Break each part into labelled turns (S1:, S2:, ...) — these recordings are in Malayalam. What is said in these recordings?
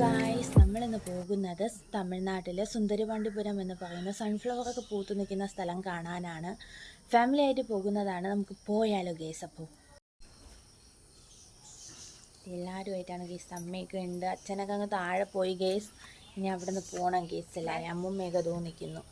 S1: ഗായ്സ് നമ്മളിന്ന് പോകുന്നത് തമിഴ്നാട്ടിലെ സുന്ദരപാണ്ഡിപുരം എന്ന് പറയുന്ന സൺഫ്ലവർ ഒക്കെ പൂത്തു നിൽക്കുന്ന സ്ഥലം കാണാനാണ്. ഫാമിലി ആയിട്ട് പോകുന്നതാണ്. നമുക്ക് പോയാലോ ഗേസ് അപ്പോൾ എല്ലാവരുമായിട്ടാണ് ഗേസ് അമ്മയൊക്കെ ഉണ്ട്. അച്ഛനൊക്കെ അങ്ങ് താഴെ പോയി ഗേസ് ഇനി അവിടെ നിന്ന് പോകണം ഗേസ് എല്ലാവരും അമ്മമ്മയൊക്കെ തോന്നിക്കുന്നു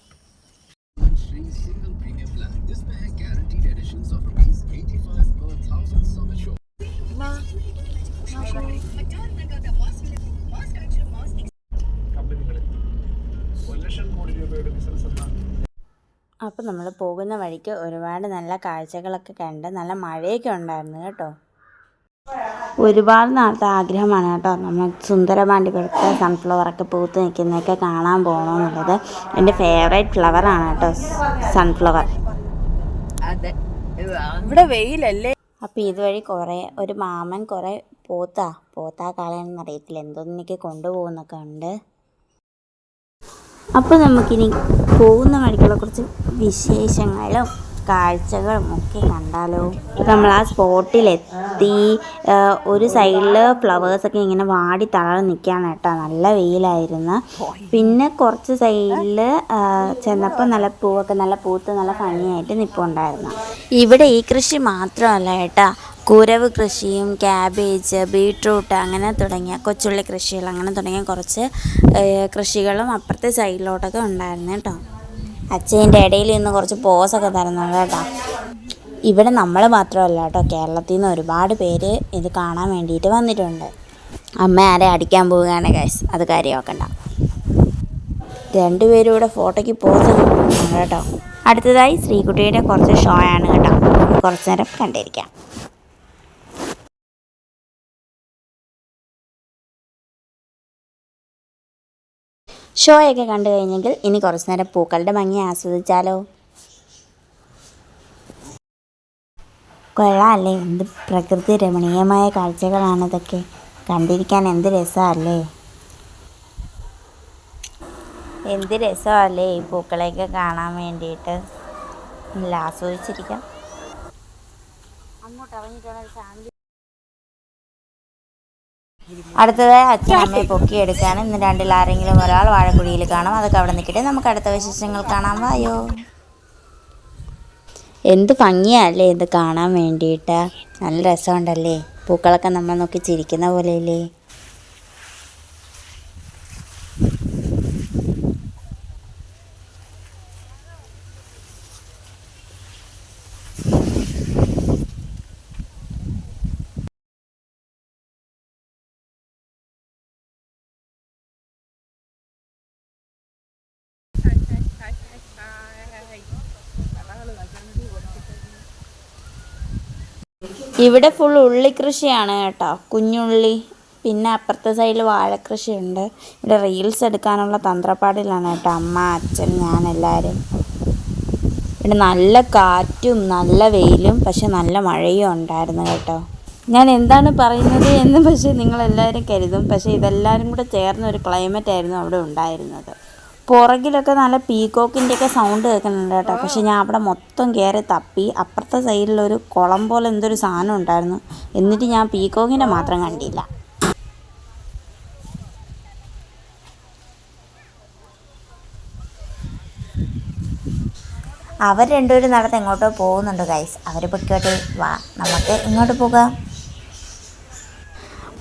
S2: ലക്ഷം കോടി രൂപയുടെ
S1: അപ്പോൾ നമ്മൾ പോകുന്ന വഴിക്ക് ഒരുപാട് നല്ല കാഴ്ചകളൊക്കെ കണ്ട് നല്ല മഴയൊക്കെ ഉണ്ടായിരുന്നു കേട്ടോ. ഒരുപാട് നാളത്തെ ആഗ്രഹമാണ് കേട്ടോ. നമ്മൾ സുന്ദരപാണ്ടിപുരത്തെ സൺഫ്ലവറൊക്കെ പൂത്ത് നിൽക്കുന്നതൊക്കെ കാണാൻ പോകണമെന്നുള്ളത് എന്റെ ഫേവറേറ്റ് ഫ്ലവറാണ് കേട്ടോ സൺഫ്ലവർ
S3: ഇവിടെ വെയിലല്ലേ?
S1: അപ്പോൾ ഇതുവഴി കുറേ ഒരു മാമൻ കുറേ പോത്താ പോത്താ കാളയാണെന്ന് അറിയത്തില്ല. എന്തോന്ന് എനിക്ക് കൊണ്ടുപോകുന്നൊക്കെ ഉണ്ട്. അപ്പോൾ നമുക്കിനി പോകുന്ന വഴിക്കുള്ള കുറച്ച് വിശേഷങ്ങളും കാഴ്ചകളും ഒക്കെ കണ്ടാലോ. നമ്മൾ ആ സ്പോട്ടിലെത്തി ഒരു സൈഡിൽ ഫ്ലവേഴ്സൊക്കെ ഇങ്ങനെ വാടി തളർന്ന് നിൽക്കുകയാണ് കേട്ടോ. നല്ല വെയിലായിരുന്നു. പിന്നെ കുറച്ച് സൈഡിൽ ചെന്നപ്പോൾ നല്ല പൂവൊക്കെ നല്ല പൂത്ത് നല്ല ഭംഗിയായിട്ട് നിൽപ്പുണ്ടായിരുന്നു ഇവിടെ ഈ കൃഷി മാത്രമല്ല കേട്ടോ. കുരവ് കൃഷിയും ക്യാബേജ് ബീട്രൂട്ട് അങ്ങനെ തുടങ്ങിയ കൊച്ചുള്ളി കൃഷികൾ അങ്ങനെ തുടങ്ങിയ കുറച്ച് കൃഷികളും അപ്പുറത്തെ സൈഡിലോട്ടൊക്കെ ഉണ്ടായിരുന്നു കേട്ടോ. അച്ഛന്റെ ഇടയിൽ നിന്ന് കുറച്ച് പോസൊക്കെ തരുന്നുണ്ട് കേട്ടോ. ഇവിടെ നമ്മൾ മാത്രമല്ല കേട്ടോ കേരളത്തിൽ നിന്ന് ഒരുപാട് പേര് ഇത് കാണാൻ വേണ്ടിയിട്ട് വന്നിട്ടുണ്ട്. അമ്മ ആരെ അടിക്കാൻ പോവുകയാണ് ഗൈസ് അത് കാര്യമാക്കണ്ട രണ്ടുപേരും ഇവിടെ ഫോട്ടോയ്ക്ക് പോസ് കേട്ടോ. അടുത്തതായി ശ്രീകുട്ടിയുടെ കുറച്ച് ഷോ ആണ് കേട്ടോ. കുറച്ച് നേരം കണ്ടിരിക്കാം. ഷോയൊക്കെ കണ്ടു കഴിഞ്ഞെങ്കിൽ ഇനി കുറച്ചു നേരം പൂക്കളുടെ ഭംഗി ആസ്വദിച്ചാലോ? കൊള്ളാമല്ലേ എന്ത് പ്രകൃതി രമണീയമായ കാഴ്ചകളാണ് ഇതൊക്കെ കണ്ടിരിക്കാൻ എന്ത് രസമല്ലേ? എന്ത് രസമല്ലേ ഈ പൂക്കളെയൊക്കെ കാണാൻ വേണ്ടിയിട്ട്? ആസ്വദിച്ചിരിക്കാം. അങ്ങോട്ട് ഇറങ്ങിയിട്ടുള്ള ഫാമിലി അടുത്തതായി അച്ഛൻ അമ്മയെ പൊക്കിയെടുക്കാണ് ഇന്ന് രണ്ടിൽ ആരെങ്കിലും ഒരാൾ വാഴക്കുഴിയിൽ കാണാം. അതൊക്കെ അവിടെ നിൽക്കട്ടെ. നമുക്ക് അടുത്ത വിശേഷങ്ങൾ കാണാൻ വായോ. എന്ത് ഭംഗിയല്ലേ ഇത് കാണാൻ വേണ്ടിയിട്ട്. നല്ല രസമുണ്ടല്ലേ? പൂക്കളൊക്കെ നമ്മൾ നോക്കി ചിരിക്കുന്ന പോലെയല്ലേ? ഇവിടെ ഫുൾ ഉള്ളി കൃഷിയാണ് കേട്ടോ. കുഞ്ഞുള്ളി പിന്നെ അപ്പുറത്തെ സൈഡിൽ വാഴക്കൃഷിയുണ്ട്. ഇവിടെ റീൽസ് എടുക്കാനുള്ള തന്ത്രപ്പാടിലാണ് കേട്ടോ അമ്മ അച്ഛൻ ഞാൻ എല്ലാവരും ഇവിടെ നല്ല കാറ്റും നല്ല വെയിലും പക്ഷെ നല്ല മഴയും ഉണ്ടായിരുന്നു കേട്ടോ. ഞാൻ എന്താണ് പറയുന്നത് എന്ന് പക്ഷേ നിങ്ങളെല്ലാവരും കരുതും. പക്ഷേ ഇതെല്ലാവരും കൂടെ ചേർന്ന ഒരു ക്ലൈമറ്റ് ആയിരുന്നു അവിടെ ഉണ്ടായിരുന്നത്. പുറകിലൊക്കെ നല്ല പീകോക്കിന്റെയൊക്കെ സൗണ്ട് കേൾക്കുന്നുണ്ട് കേട്ടോ. പക്ഷെ ഞാൻ അവിടെ മൊത്തം കയറി തപ്പി അപ്പുറത്തെ സൈഡിലൊരു കുളം പോലെ എന്തൊരു സാധനം ഉണ്ടായിരുന്നു. എന്നിട്ട് ഞാൻ പീകോക്കിന്റെ മാത്രം കണ്ടില്ല. അവർ രണ്ടുപേരും നടന്ന് എങ്ങോട്ടോ പോകുന്നുണ്ട് ഗൈസ് അവർ പൊയ്ക്കോട്ടെ. വാ നമുക്ക് ഇങ്ങോട്ട് പോകാം.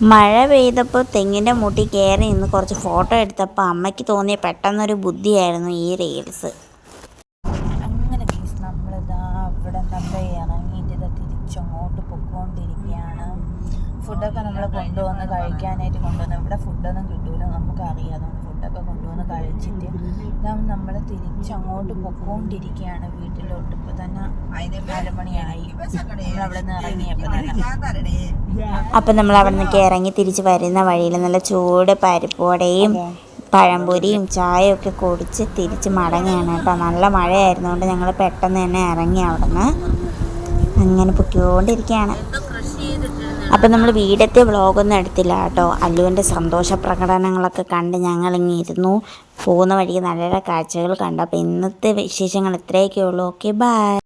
S1: മഴ പെയ്തപ്പോൾ തെങ്ങിന്റെ മുട്ടി കയറി നിന്ന് കുറച്ച് ഫോട്ടോ എടുത്തപ്പോൾ അമ്മയ്ക്ക് തോന്നിയ പെട്ടെന്നൊരു ബുദ്ധിയായിരുന്നു ഈ റീൽസ്. അങ്ങനെ ഫുഡൊക്കെ നമ്മൾ കൊണ്ടുവന്ന് കഴിക്കാനായിട്ട് കൊണ്ടുവന്ന് ഇവിടെ ഫുഡൊന്നും കിട്ടൂല നമുക്കറിയാം. അതുകൊണ്ട് ഫുഡൊക്കെ കൊണ്ടുവന്ന് കഴിച്ചിട്ട് നമ്മൾ തിരിച്ചങ്ങോട്ട് പൊക്കോണ്ടിരിക്കുകയാണ് വീട്ടിലോട്ട്. ഇപ്പൊ തന്നെ അരമണിയായി അവിടെ നിന്ന് ഇറങ്ങിയപ്പോൾ തന്നെ. അപ്പം നമ്മൾ അവിടെ നിന്നൊക്കെ ഇറങ്ങി തിരിച്ച് വരുന്ന വഴിയിൽ നല്ല ചൂട് പരിപ്പോടയും പഴംപൊരിയും ചായയൊക്കെ കുടിച്ച് തിരിച്ച് മടങ്ങുകയാണ് കേട്ടോ. നല്ല മഴയായിരുന്നുകൊണ്ട് ഞങ്ങൾ പെട്ടെന്ന് തന്നെ ഇറങ്ങി അവിടെ നിന്ന് അങ്ങനെ പൊയ്ക്കൊണ്ടിരിക്കുകയാണ്. അപ്പം നമ്മൾ വീടത്തെ വ്ളോഗൊന്നും എടുത്തില്ല കേട്ടോ. അല്ലുവിന്റെ സന്തോഷ പ്രകടനങ്ങളൊക്കെ കണ്ട് ഞങ്ങളിങ്ങനെ ഇരുന്നു. പോകുന്ന വഴിക്ക് നല്ല കാഴ്ചകൾ കണ്ടു. അപ്പോൾ ഇന്നത്തെ വിശേഷങ്ങൾ ഇത്രയൊക്കെ ഉള്ളൂ. Okay bye